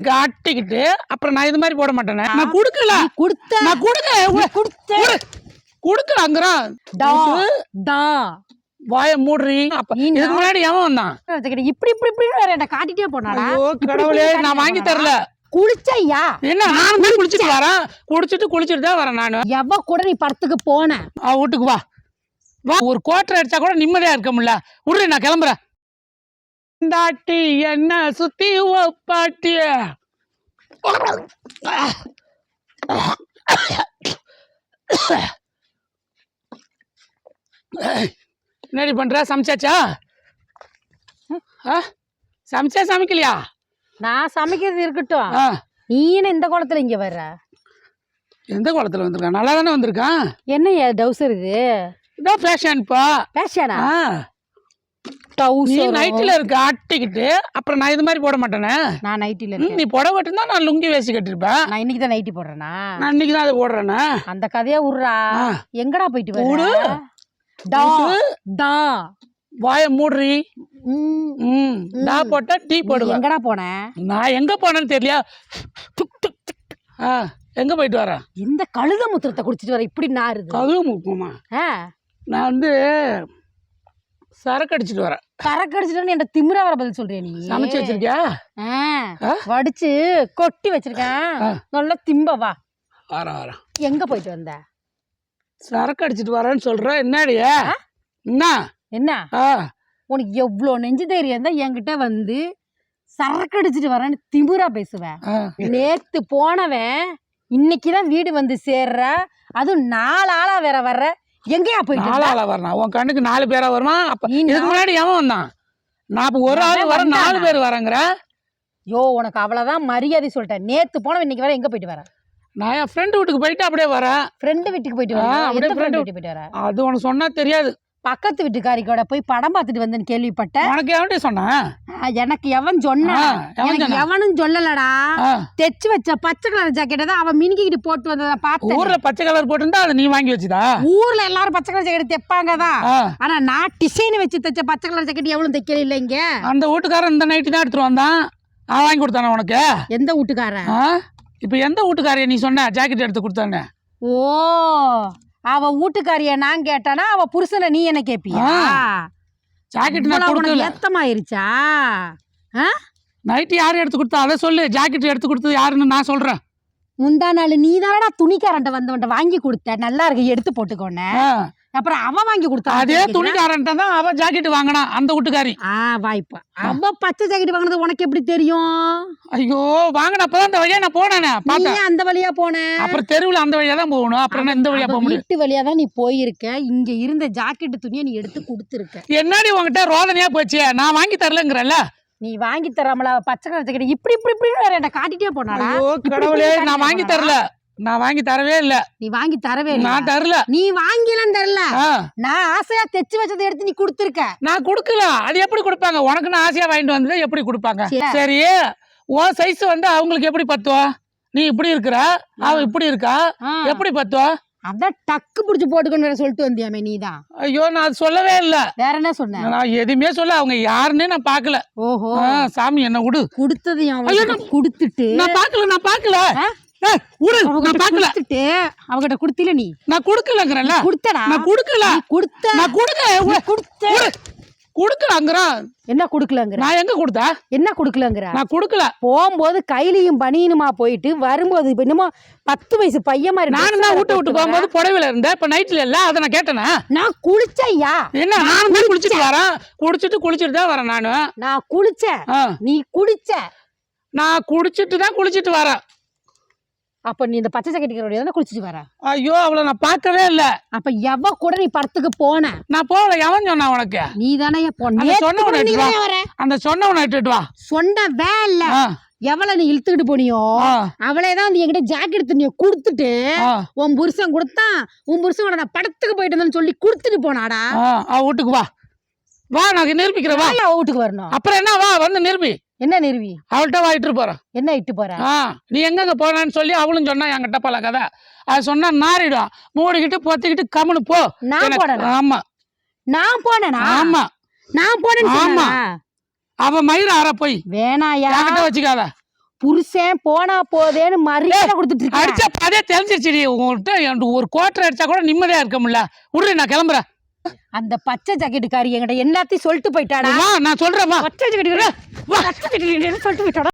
காட்டிக்கிட்டு அப்புறம் நான் இது மாதிரி போட மாட்டேனே. நான் கொடுக்கல. கொடுத்த. நான் கொடுக்க கொடுத்த. கொடுக்கலாங்கிறான். வாய மூடுறி. அப்ப இதுக்கு முன்னாடி எவன் வந்தான்? இப்படி இப்படி இப்படி வேற என்ன காட்டிட்டே போனாடா. கடவுளே நான் வாங்கி தரல. குளிச்சையா? என்ன நானும் தான் குளிச்சுட்டு வரேன். குடிச்சிட்டு குளிச்சுட்டு தான் வரேன் நானு. எவ கூட நீ படத்துக்கு போன? அவ வீட்டுக்கு வா. வா ஒரு கோட்டரை அடிச்சா கூட நிம்மதியா இருக்க முடியல. விடுறி நான் கிளம்புறேன். தாட்டி என்ன சுத்தி பாட்டி என்னடி பண்ற? சமைச்சாச்சா? ஆ? சமைச்சா சமைக்கலையா? நான் சமைக்கிறது இருக்கட்டும். ஆ, நீ என்ன இந்த குளத்துல இங்க வர்ற? எந்த குளத்துல வந்திருக்கான் நல்லா தானே வந்திருக்கான் என்ன டவுசர் இது இதான் ஃபேஷன்ப்பா பேஷனா ஆ. நீ நைட்டில் இருக்க ஆட்டிக்கிட்டு அப்புறம் நான் இது மாதிரி போட மாட்டேனே? நான் நைட்டில நீ புடவை கட்டிருந்தா நான் லுங்கி வேசி கட்டிருப்பேன் நான் இன்னைக்கு தான் நைட்டி போடுறேனா? நான் இன்னைக்கு தான் அதை போடுறேனே. அந்த கதையா ஆ. எங்கடா போயிட்டு விடு. டா. டா. வாய மூடுறி. ம், ம். நான் போட்டா டீ போடுவேன் எங்கடா போன? நான் எங்க போனேன்னு தெரியலையா? துக், துக், துக். ஆ எங்க போயிட்டு வரேன் இந்த கழுத முத்திரத்தை குடிச்சிட்டு வர இப்படி நாருது கழுவு முக்குமா? நான் வந்து சரக்கு அடிச்சிட்டு வரேன். கரக்கு அடிச்சிட்டு என்கிட்ட திமிரா வர பதில் சொல்றியா நீ. சமைச்சு வச்சிருக்கியா? வடிச்சு கொட்டி வச்சிருக்கேன். நல்லா திம்ப வா. வரேன் வரேன் எங்க போயிட்டு வந்த? சரக்கு அடிச்சிட்டு வரேன்னு சொல்றேன் என்னடியே என்ன? என்ன? ஆ. உனக்கு எவ்வளோ நெஞ்சு தைரியம் இருந்தா என்கிட்ட வந்து சரக்கு அடிச்சிட்டு வரேன்னு திமிரா பேசுவேன் நேத்து போனவன் இன்னைக்கு தான் வீடு வந்து சேர்ற. அதுவும் நாலு ஆளா வேற வர்ற. எங்கேயா போயிட்டு நாலு? ஆளா வரணும் உன் கண்ணுக்கு நாலு பேரா வருமா? அப்ப இதுக்கு முன்னாடி எவன் வந்தான்? நான் இப்ப ஒரு ஆள் வர நாலு? பேர் வரேங்கிற? யோ உனக்கு அவ்வளவுதான் மரியாதை சொல்லிட்டேன். நேத்து போனவன் இன்னைக்கு வர எங்க போயிட்டு வர? நான் என் ஃப்ரெண்டு வீட்டுக்கு போயிட்டு அப்படியே வரேன். ஃப்ரெண்டு வீட்டுக்கு போயிட்டு ஆ, வர அப்படியே ஃப்ரெண்டு வீட்டுக்கு போயிட்டு வர? அது உனக்கு சொன்னா தெரியாது. பக்கத்து வீட்டுக்காரி கூட போய் படம் பார்த்துட்டு வந்தேன்னு கேள்விப்பட்டேன். உனக்கு எவன்டி சொன்னேன் எனக்கு எவன் சொன்னா? ஆ, எவன் எனக்கு சொன்னா? எவனும் சொல்லலடா. தைச்சு வச்ச பச்சை கலர் ஜாக்கெட்டை தான் அவன் மினிக்கிட்டு போட்டு வந்ததை பார்த்தேன். ஊர்ல பச்சை கலர் போட்டிருந்தா அதை நீ வாங்கி வச்சுதா? ஊர்ல எல்லாரும் பச்சை கலர் ஜாக்கெட் தைப்பாங்க தான். ஆனா நான் டிசைன் வச்சு தைச்ச பச்சை கலர் ஜாக்கெட் எவ்வளவு தைக்கல இல்ல இங்க. அந்த வீட்டுக்காரன் இந்த நைட்டு தான் எடுத்துட்டு வந்தான். அவன் வாங்கி கொடுத்தானே உனக்கு? எந்த வீட்டுக்காரன்? இப்ப எந்த வீட்டுக்காரைய நீ சொன்ன? ஜாக்கெட் எடுத்து கொடுத்தானே ஓ. அவ வீட்டுக்காரிய நான் கேட்டானா அவ புருஷனை நீ என்ன கேப்பியா? ஜாக்கெட் நான் இவ்வளவு உனக்கு கொடுக்கல. ஏத்தமாயிருச்சா ஆ? நைட்டு யார் எடுத்து கொடுத்தா அதை சொல்லு. ஜாக்கெட் எடுத்து கொடுத்தது யாருன்னு நான் சொல்றேன். முந்தா நாள் நீ தானடா துணிக்காரன்ட்ட வந்தவன்ட்ட வாங்கி கொடுத்த. நல்லா இருக்கு எடுத்து போட்டுக்கோன்னு. ஆ, அப்புறம் அவ வாங்கி கொடுத்தா அதே துணிக்காரன்ட்ட தான் அவ ஜாக்கெட் வாங்கினா அந்த வீட்டுக்காரி. ஆ வாய்ப்பா. அவ பச்சை ஜாக்கெட் வாங்கினது உனக்கு எப்படி தெரியும்? ஐயோ வாங்கினப்பதான் அந்த வழியா நான் போனேனே பார்த்தேன் அந்த வழியா போன? அப்புறம் தெருவுல அந்த வழியா தான் போகணும் அப்புறம் இந்த வழியா போக முடியும் வீட்டு வழியா தான் நீ போயிருக்க. இங்க இருந்த ஜாக்கெட் துணியை நீ எடுத்து கொடுத்துருக்க. என்னடி உன்கிட்ட ரோதனையா போச்சு? நான் வாங்கி தரலங்கிறல்ல நீ வாங்கி தராமல? பச்சை கலர் ஜாக்கெட் இப்படி இப்படி இப்படி வேற என்ன காட்டிட்டே போனாடா ஐயோ கடவுளே நான் வாங்கி தரல. நான் வாங்கி தரவே இல்ல. நீ வாங்கி தரவே இல்ல. நான் தரல. நீ வாங்கிலாம் தரல. ஆ, நான் ஆசையா தைச்சு வச்சதை எடுத்து நீ கொடுத்துருக்க. நான் கொடுக்கல. அது எப்படி கொடுப்பாங்க? உனக்குன்னு ஆசையா வாங்கிட்டு வந்தது எப்படி கொடுப்பாங்க? சரி. சரி உன் சைஸ் வந்து அவங்களுக்கு எப்படி பத்துவா நீ இப்படி இருக்கிற அவ இப்படி இருக்கா? எப்படி பத்துவா அதான் டக்கு புடிச்சு போட்டுக்கணும் வேற சொல்லிட்டு வந்தியாமே நீதான். ஐயோ நான் அது சொல்லவே இல்ல. வேற என்ன சொன்ன? நான் எதுவுமே சொல்ல அவங்க யாருன்னே நான் பார்க்கல. ஓஹோ. ஆ, சாமி என்ன விடு கொடுத்ததையும் ஐயோ, அவகிட்ட கொடுத்துட்டு. நான் பார்க்கல நான் பார்க்கல. ஆ? ஏய், விடு நான் பார்க்கல. கொடுத்துட்டு அவகிட்ட கொடுத்தில நீ. நான் கொடுக்கலங்கிறேன்ல. கொடுத்தடா. நான் கொடுக்கல. நீ கொடுத்த. நான் கொடுக்க நீ கொடுத்த. கொடுக்கலங்கிறான் என்ன கொடுக்கலங்கிற? நான் எங்க கொடுத்தா? என்ன கொடுக்கலங்கிற? நான் கொடுக்கல. போகும்போது கையிலையும் பனியனுமா போயிட்டு வரும்போது இப்ப என்னமோ பத்து வயசு பையன் மாதிரி நானும் தான் வீட்டை விட்டு போகும்போது புடவையில இருந்தேன். இப்ப நைட்ல இல்ல அதை நான் கேட்டேனா? நான் குளிச்சையா என்ன நானும் தான் குளிச்சுட்டு வரேன். குடிச்சிட்டு குளிச்சுட்டு தான் வரேன் நானு. நான் குளிச்சேன். நீ குடிச்ச. நான் குடிச்சிட்டு தான் குளிச்சிட்டு வரேன். அப்ப நீ இந்த பச்சை ஜாக்கெட்டுக்கு தானே குளிச்சிட்டு வர ஐயோ அவளை நான் பார்க்கவே இல்ல. அப்ப எவ கூட நீ படத்துக்கு போன? நான் போகல எவன் சொன்னான் உனக்கு? நீ தானே அந்த சொன்னவனை இட்டுட்டு வா. அந்த சொன்னவனை இட்டுட்டு வா. சொன்ன வேல ஆ, எவளை நீ இழுத்துக்கிட்டு போனியோ அவளே தான் வந்து என்கிட்ட ஜாக்கெட் துணியை கொடுத்துட்டு உன் புருஷன் கொடுத்தான். உன் புருஷன் நான் படத்துக்கு போயிட்டு வந்தேன்னு சொல்லி கொடுத்துட்டு போனாடா. வீட்டுக்கு வா. வா நான் நிரூபிக்கிறேன் வா. வீட்டுக்கு வரணும். அப்புறம் என்ன வா வந்து நிரூபி. என்ன நிறுவி? அவள்கிட்ட வா இட்டுட்டு போறேன். என்ன இட்டு போற? ஆ நீ எங்கங்க போனான்னு சொல்லி அவளும் சொன்னா என்கிட்ட பல கதை. அது சொன்னா நாரிடும் மூடிக்கிட்டு பொத்திக்கிட்டு கம்முனு போ. நான் போனேனா? ஆமா. நான் போனேனா? ஆமா. நான் போனேன்னு ஆமா. அவ மயிர அற போய். வேணாயா? என்கிட்ட வச்சுக்காத. புருஷன் போனா போதேன்னு மரியாதை கொடுத்துட்டு அடிச்ச பதே தெரிஞ்சிருச்சுடி உங்கள்கிட்ட ஒரு குவார்டர் அடிச்சா கூட நிம்மதியா இருக்க முடியல. விடு நான் கிளம்புறேன். அந்த பச்சை ஜாக்கெட்டுக்காரி என்கிட்ட எல்லாத்தையும் சொல்லிட்டு போயிட்டாடா. நான் சொல்றேன் பச்சை ஜாக்கெட்டுக்காரி சொல்லிட்டு போயிட்டாடா